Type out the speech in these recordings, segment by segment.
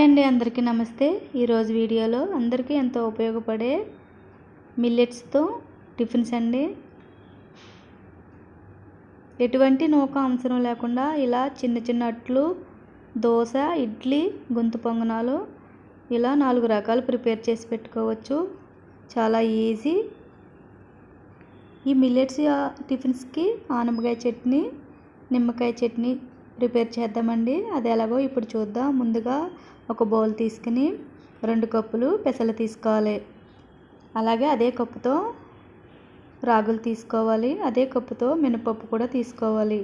Hi అండి అందరికీ నమస్తే. ఈరోజు వీడియోలో అందరికీ ఎంతో ఉపయోగపడే మిల్లెట్స్తో టిఫిన్స్ అండి. ఎటువంటి నూక అంశం లేకుండా ఇలా చిన్న చిన్న అట్లు దోశ ఇడ్లీ గొంతు పొంగనాలు ఇలా నాలుగు రకాలు ప్రిపేర్ చేసి పెట్టుకోవచ్చు. చాలా ఈజీ. ఈ మిల్లెట్స్ టిఫిన్స్కి ఆనపకాయ చట్నీ నిమ్మకాయ చట్నీ ప్రిపేర్ చేద్దామండి. అది ఎలాగో ఇప్పుడు చూద్దాం. ముందుగా ఒక బౌల్ తీసుకుని రెండు కప్పులు పెసలు తీసుకోవాలి. అలాగే అదే కప్పుతో రాగులు తీసుకోవాలి. అదే కప్పుతో మినపప్పు కూడా తీసుకోవాలి.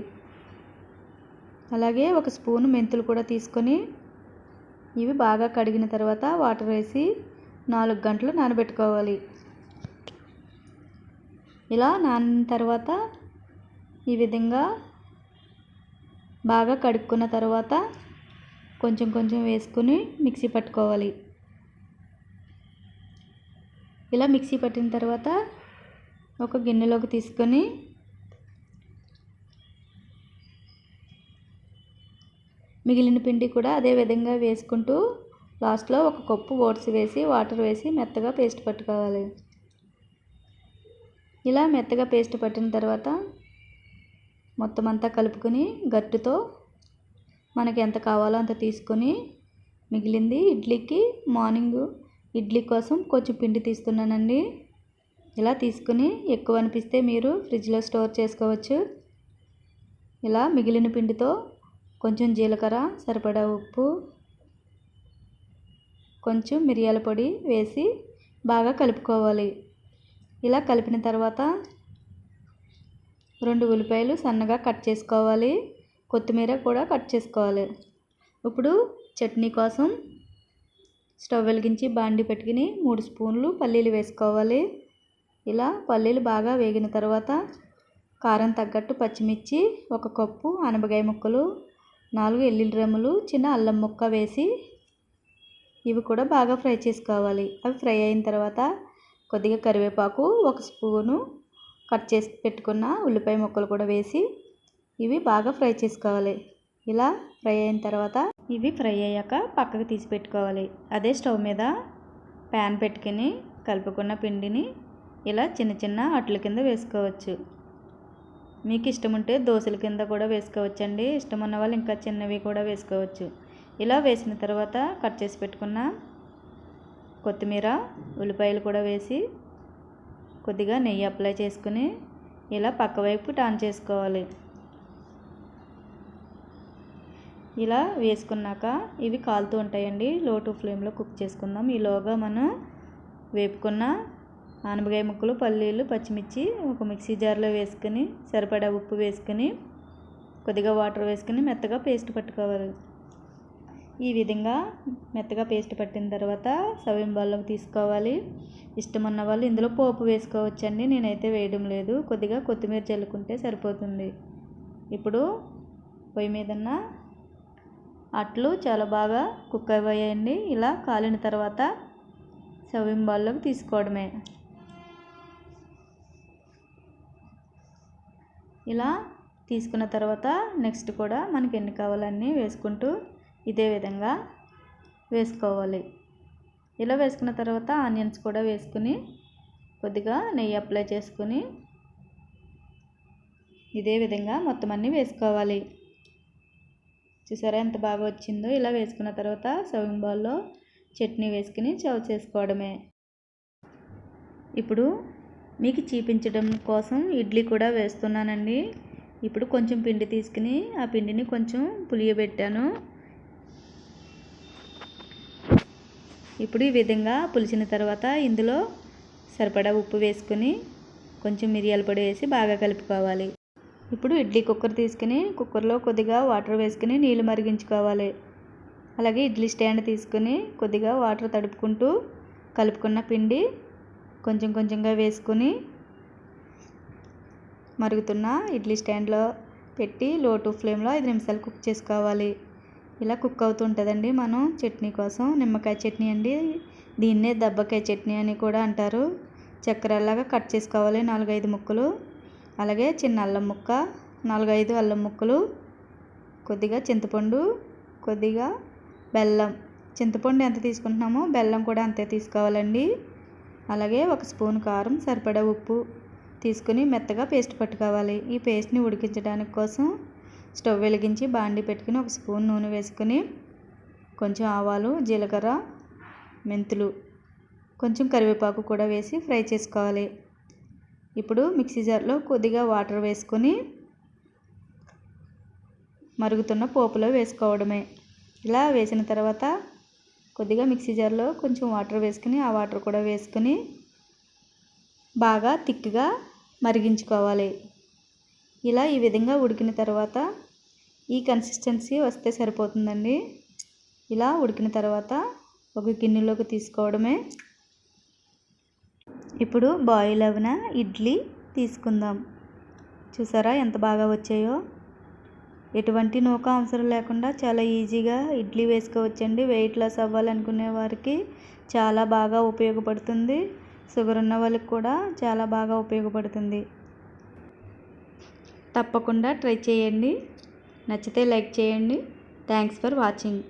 అలాగే ఒక స్పూన్ మెంతులు కూడా తీసుకొని ఇవి బాగా కడిగిన తర్వాత వాటర్ వేసి నాలుగు గంటలు నానబెట్టుకోవాలి. ఇలా నానిన తర్వాత ఈ విధంగా బాగా కడుక్కున్న తర్వాత కొంచెం కొంచెం వేసుకుని మిక్సీ పట్టుకోవాలి. ఇలా మిక్సీ పట్టిన తర్వాత ఒక గిన్నెలోకి తీసుకొని మిగిలిన పిండి కూడా అదే విధంగా వేసుకుంటూ లాస్ట్లో ఒక కప్పు ఓట్స్ వేసి వాటర్ వేసి మెత్తగా పేస్ట్ పట్టుకోవాలి. ఇలా మెత్తగా పేస్ట్ పట్టిన తర్వాత మొత్తం అంతా కలుపుకొని గట్టుతో మనకి ఎంత కావాలో అంత తీసుకొని మిగిలింది ఇడ్లీకి మార్నింగ్ ఇడ్లీ కోసం కొంచెం పిండి తీస్తున్నానండి. ఇలా తీసుకుని ఎక్కువ అనిపిస్తే మీరు ఫ్రిడ్జ్లో స్టోర్ చేసుకోవచ్చు. ఇలా మిగిలిన పిండితో కొంచెం జీలకర్ర సరిపడా ఉప్పు కొంచెం మిరియాల పొడి వేసి బాగా కలుపుకోవాలి. ఇలా కలిపిన తర్వాత రెండు ఉల్లిపాయలు సన్నగా కట్ చేసుకోవాలి. కొత్తిమీర కూడా కట్ చేసుకోవాలి. ఇప్పుడు చట్నీ కోసం స్టవ్ వెలిగించి బాండి పెట్టుకుని మూడు స్పూన్లు పల్లీలు వేసుకోవాలి. ఇలా పల్లీలు బాగా వేగిన తర్వాత కారం తగ్గట్టు పచ్చిమిర్చి ఒక కప్పు అనపకాయ ముక్కలు నాలుగు ఎల్లుల్లి రెమ్మలు చిన్న అల్లం ముక్క వేసి ఇవి కూడా బాగా ఫ్రై చేసుకోవాలి. అవి ఫ్రై అయిన తర్వాత కొద్దిగా కరివేపాకు ఒక స్పూను కట్ చేసి పెట్టుకున్న ఉల్లిపాయ ముక్కలు కూడా వేసి ఇవి బాగా ఫ్రై చేసుకోవాలి. ఇలా ఫ్రై అయిన తర్వాత ఇవి ఫ్రై అయ్యాక పక్కకు తీసి పెట్టుకోవాలి. అదే స్టవ్ మీద ప్యాన్ పెట్టుకుని కలుపుకున్న పిండిని ఇలా చిన్న చిన్న అట్ల కింద వేసుకోవచ్చు. మీకు ఇష్టం ఉంటే దోశల కింద కూడా వేసుకోవచ్చండి. ఇష్టం ఉన్న వాళ్ళు ఇంకా చిన్నవి కూడా వేసుకోవచ్చు. ఇలా వేసిన తర్వాత కట్ చేసి పెట్టుకున్న కొత్తిమీర ఉల్లిపాయలు కూడా వేసి కొద్దిగా నెయ్యి అప్లై చేసుకుని ఇలా పక్కవైపు టాన్ టర్న్ చేసుకోవాలి. ఇలా వేసుకున్నాక ఇవి కాలుతూ ఉంటాయండి. లో టు ఫ్లేమ్లో కుక్ చేసుకుందాం. ఈలోగా మనం వేపుకున్న ఆనపకాయ ముక్కలు పల్లీలు పచ్చిమిర్చి ఒక మిక్సీ జార్లో వేసుకుని సరిపడా ఉప్పు వేసుకుని కొద్దిగా వాటర్ వేసుకుని మెత్తగా పేస్ట్ పట్టుకోవాలి. ఈ విధంగా మెత్తగా పేస్ట్ పట్టిన తర్వాత సవ్యం బౌల్లోకి తీసుకోవాలి. ఇష్టం ఉన్న వాళ్ళు ఇందులో పోపు వేసుకోవచ్చండి. నేనైతే వేయడం లేదు. కొద్దిగా కొత్తిమీర చల్లుకుంటే సరిపోతుంది. ఇప్పుడు పొయ్యి మీదన్న అట్లు చాలా బాగా కుక్ అయిపోయాయండి ఇలా కాలిన తర్వాత సవ్యం బౌల్లోకి తీసుకోవడమే. ఇలా తీసుకున్న తర్వాత నెక్స్ట్ కూడా మనకి ఎన్ని కావాలన్నీ వేసుకుంటూ ఇదే విధంగా వేసుకోవాలి. ఇలా వేసుకున్న తర్వాత ఆనియన్స్ కూడా వేసుకుని కొద్దిగా నెయ్యి అప్లై చేసుకుని ఇదే విధంగా మొత్తం అన్నీ వేసుకోవాలి. చూసారా ఎంత బాగా వచ్చిందో? ఇలా వేసుకున్న తర్వాత సవింగ్ బౌల్లో చట్నీ వేసుకుని చవ్ చేసుకోవడమే. ఇప్పుడు మీకు చూపించడం కోసం ఇడ్లీ కూడా వేస్తున్నానండి. ఇప్పుడు కొంచెం పిండి తీసుకుని ఆ పిండిని కొంచెం పులియబెట్టాను. ఇప్పుడు ఈ విధంగా పులిచిన తర్వాత ఇందులో సరిపడా ఉప్పు వేసుకొని కొంచెం మిరియాల పొడి వేసి బాగా కలుపుకోవాలి. ఇప్పుడు ఇడ్లీ కుక్కర్ తీసుకుని కుక్కర్లో కొద్దిగా వాటర్ వేసుకుని నీళ్ళు మరిగించుకోవాలి. అలాగే ఇడ్లీ స్టాండ్ తీసుకుని కొద్దిగా వాటర్ తడుపుకుంటూ కలుపుకున్న పిండి కొంచెం కొంచెంగా వేసుకొని మరుగుతున్న ఇడ్లీ స్టాండ్లో పెట్టి లో టు ఫ్లేమ్లో ఐదు నిమిషాలు కుక్ చేసుకోవాలి. ఇలా కుక్ అవుతుంటుందండి మనం చట్నీ కోసం. నిమ్మకాయ చట్నీ అండి. దీన్నే దెబ్బకాయ చట్నీ అని కూడా అంటారు. చక్కెరలాగా కట్ చేసుకోవాలి నాలుగైదు ముక్కలు. అలాగే చిన్న అల్లం ముక్క నాలుగైదు అల్లం ముక్కలు కొద్దిగా చింతపండు కొద్దిగా బెల్లం. చింతపండు ఎంత తీసుకుంటున్నామో బెల్లం కూడా అంతే తీసుకోవాలండి. అలాగే ఒక స్పూన్ కారం సరిపడా ఉప్పు తీసుకుని మెత్తగా పేస్ట్ పట్టుకోవాలి. ఈ పేస్ట్ని ఉడికించడానికి కోసం స్టవ్ వెలిగించి బాండి పెట్టుకుని ఒక స్పూన్ నూనె వేసుకుని కొంచెం ఆవాలు జీలకర్ర మెంతులు కొంచెం కరివేపాకు కూడా వేసి ఫ్రై చేసుకోవాలి. ఇప్పుడు మిక్సీ జార్లో కొద్దిగా వాటర్ వేసుకొని మరుగుతున్న పోపులో వేసుకోవడమే. ఇలా వేసిన తర్వాత కొద్దిగా మిక్సీ జార్లో కొంచెం వాటర్ వేసుకుని ఆ వాటర్ కూడా వేసుకుని బాగా థిక్గా మరిగించుకోవాలి. ఇలా ఈ విధంగా ఉడికిన తర్వాత ఈ కన్సిస్టెన్సీ వస్తే సరిపోతుందండి. ఇలా ఉడికిన తర్వాత ఒక గిన్నెలోకి తీసుకోవడమే. ఇప్పుడు బాయిల్ అవిన ఇడ్లీ తీసుకుందాం. చూసారా ఎంత బాగా వచ్చాయో? ఎటువంటి నూక అవసరం లేకుండా చాలా ఈజీగా ఇడ్లీ వేసుకోవచ్చండి. వెయిట్ లాస్ అవ్వాలనుకునే వారికి చాలా బాగా ఉపయోగపడుతుంది. షుగర్ ఉన్న వాళ్ళకి కూడా చాలా బాగా ఉపయోగపడుతుంది. తప్పకుండా ట్రై చేయండి. నచ్చితే లైక్ చేయండి. Thanks for watching.